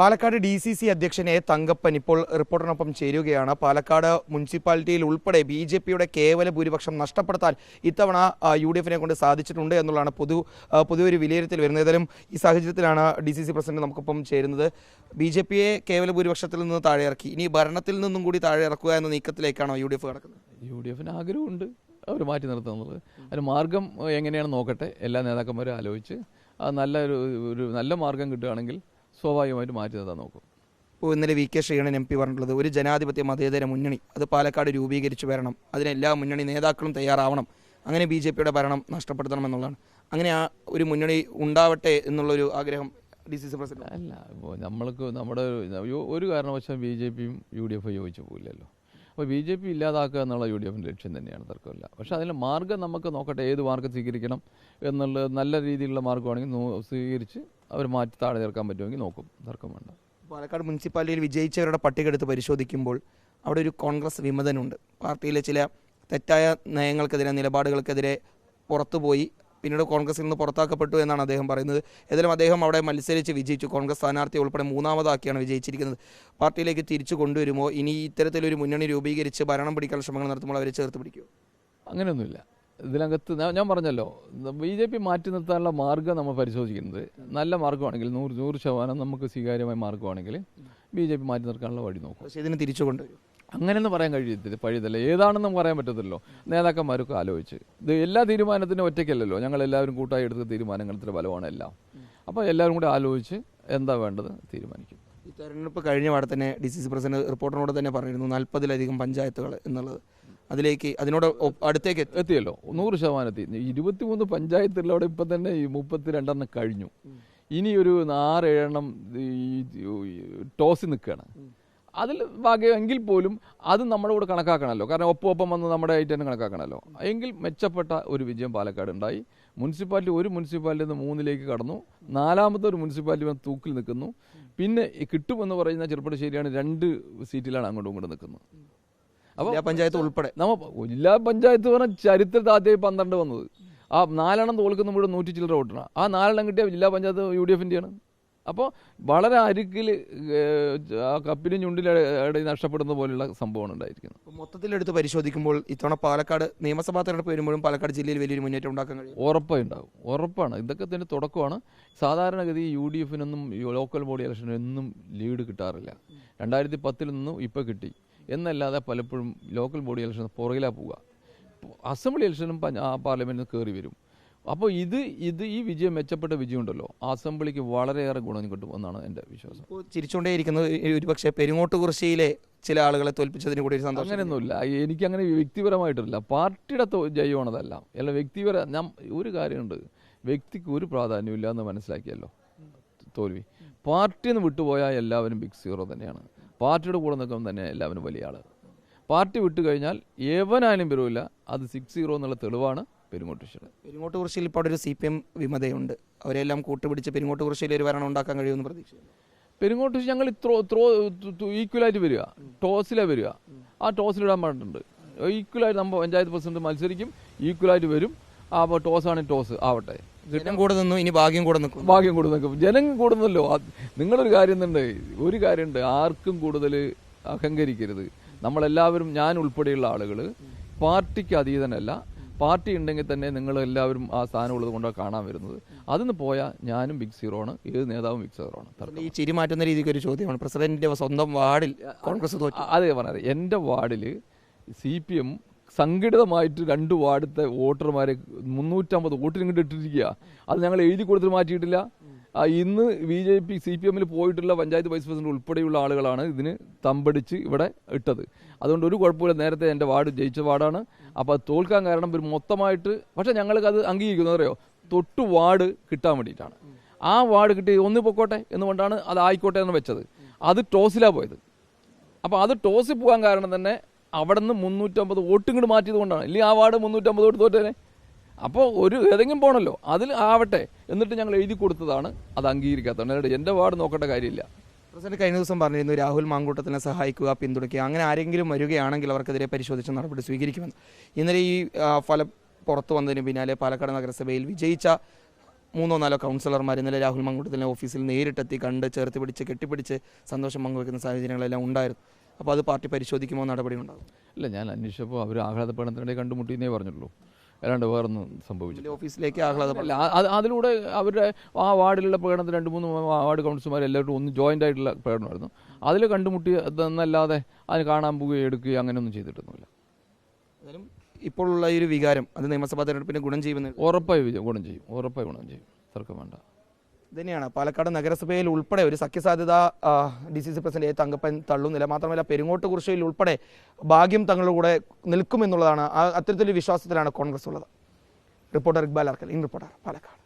Palakkad D C C അധ്യക്ഷൻ A Thankappan ഇപ്പോൾ റിപ്പോർട്ടറിനൊപ്പം ചേരുകയാണ്. പാലക്കാട് മുനിസിപ്പാലിറ്റിയിൽ ഉൾപ്പെടെ ബി ജെ പിയുടെ കേവല ഭൂരിപക്ഷം നഷ്ടപ്പെടുത്താൻ ഇത്തവണ യു ഡി എഫിനെ കൊണ്ട് സാധിച്ചിട്ടുണ്ട് എന്നുള്ളതാണ് പൊതു പൊതുവെ ഒരു വിലയിരുത്തൽ വരുന്നത്. ഏതായാലും ഈ സാഹചര്യത്തിലാണ് ഡി സി സി പ്രസിഡന്റ് നമുക്കൊപ്പം ചേരുന്നത്. ബി ജെ പിയെ കേവല ഭൂരിപക്ഷത്തിൽ നിന്ന് താഴെ ഇറക്കി ഇനി ഭരണത്തിൽ നിന്നും കൂടി താഴെ ഇറക്കുക എന്ന നീക്കത്തിലേക്കാണോ യു ഡി എഫ് കിടക്കുന്നത്? യു ഡി എഫിന് ആഗ്രഹമുണ്ട് അവർ മാറ്റി നിർത്തുന്നത് അതിന് മാർഗം എങ്ങനെയാണ് നോക്കട്ടെ. എല്ലാ നേതാക്കന്മാരും ആലോചിച്ച് നല്ല ഒരു നല്ല മാർഗം കിട്ടുകയാണെങ്കിൽ സ്വാഭാവികമായിട്ട് മാറ്റി നിർത്താൻ നോക്കും. ഇപ്പോൾ ഇന്നലെ V K Sreekandan M P പറഞ്ഞിട്ടുള്ളത് ഒരു ജനാധിപത്യ മതേതര മുന്നണി അത് പാലക്കാട് രൂപീകരിച്ച് വരണം. അതിന് എല്ലാ മുന്നണി നേതാക്കളും തയ്യാറാവണം. അങ്ങനെ ബി ജെ പിയുടെ ഭരണം നഷ്ടപ്പെടുത്തണം എന്നുള്ളതാണ്. അങ്ങനെ ആ ഒരു മുന്നണി ഉണ്ടാവട്ടെ എന്നുള്ളൊരു ആഗ്രഹം ഡി സി സി പ്രസിഡന്റ് അല്ല ഇപ്പോൾ നമ്മൾക്ക് നമ്മുടെ ഒരു കാരണവശാലും ബി ജെ പിയും യു ഡി എഫ് യോജിച്ചു പോകില്ലല്ലോ അപ്പോൾ ബി ജെ പി ഇല്ലാതാക്കുക എന്നുള്ള യു ഡി എഫിന്റെ ലക്ഷ്യം തന്നെയാണ് തർക്കമില്ല. പക്ഷേ അതിന്റെ മാർഗം നമുക്ക് നോക്കട്ടെ ഏത് മാർഗം സ്വീകരിക്കണം എന്നുള്ള നല്ല രീതിയിലുള്ള മാർഗമാണെങ്കിൽ സ്വീകരിച്ച് അവർ മാറ്റി താഴെ ചേർക്കാൻ പറ്റുമെങ്കിൽ നോക്കും. തർക്കം വേണ്ട. പാലക്കാട് മുനിസിപ്പാലിറ്റിയിൽ വിജയിച്ചവരുടെ പട്ടിക എടുത്ത് പരിശോധിക്കുമ്പോൾ അവിടെ ഒരു കോൺഗ്രസ് വിമതനുണ്ട്. പാർട്ടിയിലെ ചില തെറ്റായ നയങ്ങൾക്കെതിരെ നിലപാടുകൾക്കെതിരെ പുറത്തുപോയി. പിന്നീട് കോൺഗ്രസിൽ നിന്ന് പുറത്താക്കപ്പെട്ടു എന്നാണ് അദ്ദേഹം പറയുന്നത്. ഏതായാലും അദ്ദേഹം അവിടെ മത്സരിച്ച് വിജയിച്ചു. കോൺഗ്രസ് സ്ഥാനാർത്ഥി ഉൾപ്പെടെ മൂന്നാമതാക്കിയാണ് വിജയിച്ചിരിക്കുന്നത്. പാർട്ടിയിലേക്ക് തിരിച്ചു കൊണ്ടുവരുമോ? ഇനി ഇത്തരത്തിലൊരു മുന്നണി രൂപീകരിച്ച് ഭരണം പിടിക്കാൻ ശ്രമങ്ങൾ നടത്തുമ്പോൾ അവരെ ചേർത്ത് പിടിക്കുമോ? അങ്ങനെയൊന്നുമില്ല. ഇതിനകത്ത് ഞാൻ- പറഞ്ഞല്ലോ ബി ജെ പി മാറ്റി നിർത്താനുള്ള മാർഗം നമ്മൾ പരിശോധിക്കുന്നത്. നല്ല മാർഗമാണെങ്കിൽ നൂറ് നൂറ് ശതമാനം നമുക്ക് സ്വീകാര്യമായ മാർഗമാണെങ്കിൽ ബി ജെ പി മാറ്റി നിർത്താനുള്ള വഴി നോക്കും. പക്ഷേ ഇതിന് തിരിച്ചു കൊണ്ടുവരും. അങ്ങനെയൊന്നും പറയാൻ കഴിയത്തില്ല പഴുതല്ല. ഏതാണെന്നും പറയാൻ പറ്റത്തില്ലല്ലോ. നേതാക്കന്മാരൊക്കെ ആലോചിച്ച്. ഇത് എല്ലാ തീരുമാനത്തിനും ഒറ്റയ്ക്കല്ലല്ലോ. ഞങ്ങൾ എല്ലാവരും കൂട്ടായി എടുത്ത തീരുമാനങ്ങളുടെ ഫലമാണ് എല്ലാം. അപ്പോൾ എല്ലാവരും കൂടി ആലോചിച്ച് എന്താ വേണ്ടത് തീരുമാനിക്കും. ഈ തെരഞ്ഞെടുപ്പ് കഴിഞ്ഞ പാടെ തന്നെ ഡി സി സി പ്രസിഡന്റ് റിപ്പോർട്ടറിനോട് തന്നെ പറഞ്ഞിരുന്നു നാൽപ്പതിലധികം പഞ്ചായത്തുകൾ എന്നുള്ളത്. അതിലേക്ക് അതിനോട് അടുത്തേക്ക് എത്തിയല്ലോ. നൂറ് ശതമാനം എത്തി ഇരുപത്തിമൂന്ന് പഞ്ചായത്തുള്ളവിടെ ഇപ്പം തന്നെ ഈ മുപ്പത്തിരണ്ടെണ്ണം കഴിഞ്ഞു. ഇനി ഒരു ഈ ടോസ് നിൽക്കുകയാണ്. അതിൽ ഭാഗ്യമെങ്കിൽ പോലും അത് നമ്മുടെ കൂടെ കണക്കാക്കണമല്ലോ. കാരണം ഒപ്പം ഒപ്പം വന്ന് നമ്മുടെ ആയിട്ട് തന്നെ കണക്കാക്കണമല്ലോ. എങ്കിൽ മെച്ചപ്പെട്ട ഒരു വിജയം പാലക്കാട് ഉണ്ടായി. മുനിസിപ്പാലിറ്റി ഒരു മുനിസിപ്പാലിറ്റി നിന്ന് മൂന്നിലേക്ക് കടന്നു. നാലാമത്തെ ഒരു മുനിസിപ്പാലിറ്റി വന്ന് തൂക്കിൽ നിൽക്കുന്നു. പിന്നെ കിട്ടുമെന്ന് പറയുന്ന ചെറുപ്പടശ്ശേരിയാണ് രണ്ട് സീറ്റിലാണ് അങ്ങോട്ടും ഇങ്ങോട്ടും നിൽക്കുന്നത്. ജില്ലാ പഞ്ചായത്ത് ഉൾപ്പെടെ. നമ്മ ജില്ലാ പഞ്ചായത്ത് പറഞ്ഞ ചരിത്രത്തിൽ ആദ്യമായി പന്ത്രണ്ട് വന്നത്. ആ നാലെണ്ണം തോൽക്കുന്ന മുഴുവൻ നൂറ്റി ചില്ലറ വോട്ടാണ്. ആ നാലെണ്ണം കിട്ടിയ ജില്ലാ പഞ്ചായത്ത് യു ഡി എഫിന്റെയാണ് അപ്പോൾ വളരെ അരുക്കിൽ ആ കപ്പിനും ചുണ്ടിലും നഷ്ടപ്പെടുന്ന പോലെയുള്ള സംഭവമാണ് ഉണ്ടായിരിക്കുന്നത്. മൊത്തത്തിലെടുത്ത് പരിശോധിക്കുമ്പോൾ ഇത്തവണ പാലക്കാട് നിയമസഭാ തെരഞ്ഞെടുപ്പ് വരുമ്പോഴും പാലക്കാട് ജില്ലയിൽ വലിയൊരു മുന്നേറ്റം ഉണ്ടാക്കാൻ കഴിയും. ഉറപ്പായി ഉണ്ടാകും ഉറപ്പാണ്. ഇതൊക്കെ തന്നെ തുടക്കമാണ്. സാധാരണഗതി യു ഡി എഫിനൊന്നും ലോക്കൽ ബോഡി ഇലക്ഷനൊന്നും ലീഡ് കിട്ടാറില്ല. രണ്ടായിരത്തി പത്തിൽ നിന്നും ഇപ്പോൾ കിട്ടി. എന്നല്ലാതെ പലപ്പോഴും ലോക്കൽ ബോഡി ഇലക്ഷൻ പുറകിലാണ് പോവുക. അസംബ്ലി ഇലക്ഷനും പാർലമെന്റിൽ കയറി വരും. അപ്പോൾ ഇത് ഇത് ഈ വിജയം മെച്ചപ്പെട്ട വിജയമുണ്ടല്ലോ അസംബ്ലിക്ക് വളരെയേറെ ഗുണം കിട്ടും എന്നാണ് എന്റെ വിശ്വാസം. ഇപ്പോൾ ചിരിച്ചുകൊണ്ടേയിരിക്കുന്നത് ഒരു പക്ഷേ പെരുങ്ങോട്ട് കുറിശ്ശിയിലെ ചില ആളുകളെ തോൽപ്പിച്ചതിന് കൂടി ഒരു സന്തോഷം. അങ്ങനെയൊന്നുമില്ല. എനിക്ക് അങ്ങനെ വ്യക്തിപരമായിട്ടില്ല. പാർട്ടിയുടെ ജയമാണതല്ല അല്ല വ്യക്തിപര ഞാൻ ഒരു കാര്യമുണ്ട്. വ്യക്തിക്ക് ഒരു പ്രാധാന്യമില്ല എന്ന് മനസ്സിലാക്കിയല്ലോ തോൽവി. പാർട്ടിയിൽ നിന്ന് വിട്ടുപോയാൽ എല്ലാവരും ബിഗ് സീറോ തന്നെയാണ്. പാർട്ടിയുടെ കൂടെ നിൽക്കുമ്പോൾ തന്നെ എല്ലാവരും വലിയ ആൾ പാർട്ടി വിട്ടു കഴിഞ്ഞാൽ ഏവനായാലും പെരുവില്ല അത് സിക്സ് സീറോ എന്നുള്ള തെളിവാണ് പെരുങ്ങോട്ടുശ്ശേരി പെരുങ്ങോട്ട് കുറിശ്ശിയിൽ ഇപ്പോൾ അവിടെ ഒരു സി പി എം വിമതയുണ്ട്. അവരെല്ലാം കൂട്ടുപിടിച്ച് പെരുങ്ങോട്ട് കുറിശ്ശിയിൽ ഒരു ഭരണം ഉണ്ടാക്കാൻ കഴിയുമെന്ന് പ്രതീക്ഷിക്കുന്നു. പെരുങ്ങോട്ട് ഞങ്ങൾ ഇത്ര ത്രോ ഈക്വലായിട്ട് വരിക. ടോസിലാണ് വരിക. ആ ടോസിലിടാൻ പറഞ്ഞിട്ടുണ്ട് ഈക്വലായിട്ട് നമ്മൾ പഞ്ചായത്ത് പ്രസിഡന്റ് മത്സരിക്കും. ഈക്വലായിട്ട് വരും. ആ ടോസ് ആണ് ടോസ് ആവട്ടെ. ജനം കൂടെ നിന്നു ഇനി ഭാഗ്യം കൂടെ നിൽക്കും. ഭാഗ്യം കൂടെ നിൽക്കും. ജനം കൂടുന്നല്ലോ നിങ്ങളൊരു കാര്യം തന്നെ ഒരു കാര്യമുണ്ട്. ആർക്കും കൂടുതൽ അഹങ്കരിക്കരുത്. നമ്മളെല്ലാവരും ഞാൻ ഉൾപ്പെടെയുള്ള ആളുകൾ പാർട്ടിക്ക് അതീതനല്ല. പാർട്ടി ഉണ്ടെങ്കിൽ തന്നെ നിങ്ങൾ എല്ലാവരും ആ സ്ഥാനം ഉള്ളത് കൊണ്ടാണ് കാണാൻ വരുന്നത്. അതിന്ന് പോയാൽ ഞാനും ബിഗ് സീറോ ആണ്. ഏത് നേതാവും ബിഗ് സീറോ ആണ്. ഈ ചിരി മാറ്റുന്ന രീതിക്ക് ഒരു ചോദ്യമാണ്. പ്രസിഡന്റിന്റെ സ്വന്തം വാർഡിൽ കോൺഗ്രസ് അതേ പറഞ്ഞത്. എന്റെ വാർഡിൽ സി പി എം സംഘടിതമായിട്ട് രണ്ട് വാർഡത്തെ വോട്ടർമാരെ മുന്നൂറ്റമ്പത് വോട്ടിന് ഇങ്ങോട്ട് ഇട്ടിരിക്കുക. അത് ഞങ്ങൾ എഴുതി കൊടുത്തിട്ട് മാറ്റിയിട്ടില്ല. ഇന്ന് B J P C P എമ്മിൽ പോയിട്ടുള്ള പഞ്ചായത്ത് വൈസ് പ്രസിഡന്റ് ഉൾപ്പെടെയുള്ള ആളുകളാണ് ഇതിന് തമ്പടിച്ച് ഇവിടെ ഇട്ടത്. അതുകൊണ്ട് ഒരു കുഴപ്പമില്ല നേരത്തെ എന്റെ വാർഡ് ജയിച്ച വാർഡാണ്. അപ്പോൾ അത് തോൽക്കാൻ കാരണം ഒരു മൊത്തമായിട്ട് പക്ഷേ ഞങ്ങൾക്ക് അത് അംഗീകരിക്കുന്നത് അറിയോ തൊട്ട് വാർഡ് കിട്ടാൻ വേണ്ടിയിട്ടാണ്. ആ വാർഡ് കിട്ടി ഒന്ന് പൊക്കോട്ടെ എന്നുകൊണ്ടാണ് അത് ആയിക്കോട്ടെ എന്ന് വെച്ചത്. അത് ടോസിലാണ് പോയത്. അപ്പോൾ അത് ടോസിൽ പോകാൻ കാരണം തന്നെ അവിടെ നിന്ന് മുന്നൂറ്റമ്പത് വോട്ടും കൂടി മാറ്റിയത് കൊണ്ടാണ്. ഇല്ലെങ്കിൽ ആ വാർഡ് മുന്നൂറ്റമ്പത് വോട്ട് തോറ്റേനെ? അപ്പോൾ ഒരു ഏതെങ്കിലും പോകണമല്ലോ അതിൽ ആവട്ടെ. എന്നിട്ട് ഞങ്ങൾ എഴുതി കൊടുത്തതാണ് അത് അംഗീകരിക്കാത്തതാണ് എന്റെ വാർഡ് നോക്കേണ്ട കാര്യമില്ല. പ്രസിഡന്റ് കഴിഞ്ഞ ദിവസം പറഞ്ഞിരുന്നു രാഹുൽ മാങ്കൂട്ടത്തിനെ സഹായിക്കുക പിന്തുണയ്ക്കുക. അങ്ങനെ ആരെങ്കിലും വരികയാണെങ്കിൽ അവർക്കെതിരെ പരിശോധിച്ച നടപടി സ്വീകരിക്കുമെന്ന്. ഇന്നലെ ഈ ഫലം പുറത്തു വന്നതിന് പിന്നാലെ പാലക്കാട് നഗരസഭയിൽ വിജയിച്ച മൂന്നോ നാലോ കൗൺസിലർമാർ ഇന്നലെ രാഹുൽ മാങ്കൂട്ടത്തിന്റെ ഓഫീസിൽ നേരിട്ടെത്തി കണ്ട് ചേർത്ത് പിടിച്ച് കെട്ടിപ്പിടിച്ച് സന്തോഷം പങ്കുവെക്കുന്ന സാഹചര്യങ്ങളെല്ലാം ഉണ്ടായിരുന്നു. അപ്പോൾ അത് പാർട്ടി പരിശോധിക്കുമോ നടപടി ഉണ്ടാകും. ഇല്ല ഞാൻ അന്വേഷിച്ചപ്പോൾ അവർ ആഹ്ലാദപ്പെടണത്തിനിടെ കണ്ടുമുട്ടിയെന്നേ പറഞ്ഞുള്ളൂ. അല്ലാണ്ട് വേറൊന്നും സംഭവിച്ചു ഓഫീസിലേക്ക് ആഹ്ലാദം അല്ല അതിലൂടെ അവരുടെ ആ വാർഡിലുള്ള പ്രകടനത്തിൽ രണ്ട് മൂന്ന് വാർഡ് കൗൺസിലർമാർ എല്ലാവരും ഒന്ന് ജോയിന്റ് ആയിട്ടുള്ള പ്രകടനമായിരുന്നു അതിൽ കണ്ടുമുട്ടി എന്നല്ലാതെ അതിന് കാണാൻ പോവുകയോ എടുക്കുകയോ അങ്ങനെയൊന്നും ചെയ്തിട്ടൊന്നുമില്ല. ഇപ്പോഴുള്ള ഈ ഒരു വികാരം അത് നിയമസഭാ തെരഞ്ഞെടുപ്പിന് ഗുണം ചെയ്യുമെന്ന് ഉറപ്പായി ഗുണം ചെയ്യും. ഉറപ്പായി ഗുണം ചെയ്യും. തർക്കം വേണ്ട. തന്നെയാണ്. പാലക്കാട് നഗരസഭയിൽ ഉൾപ്പെടെ ഒരു സഖ്യസാധ്യത D C C president A. Thankappan തള്ളുന്നില്ല. മാത്രമല്ല പെരുങ്ങോട്ട് കുറിശയിൽ ഉൾപ്പെടെ ഭാഗ്യം തങ്ങളുടെ കൂടെ നിൽക്കുമെന്നുള്ളതാണ് അത്തരത്തിലൊരു വിശ്വാസത്തിലാണ് കോൺഗ്രസ് ഉള്ളത്. Reporter Iqbal Arakkal in reporter Palakkad.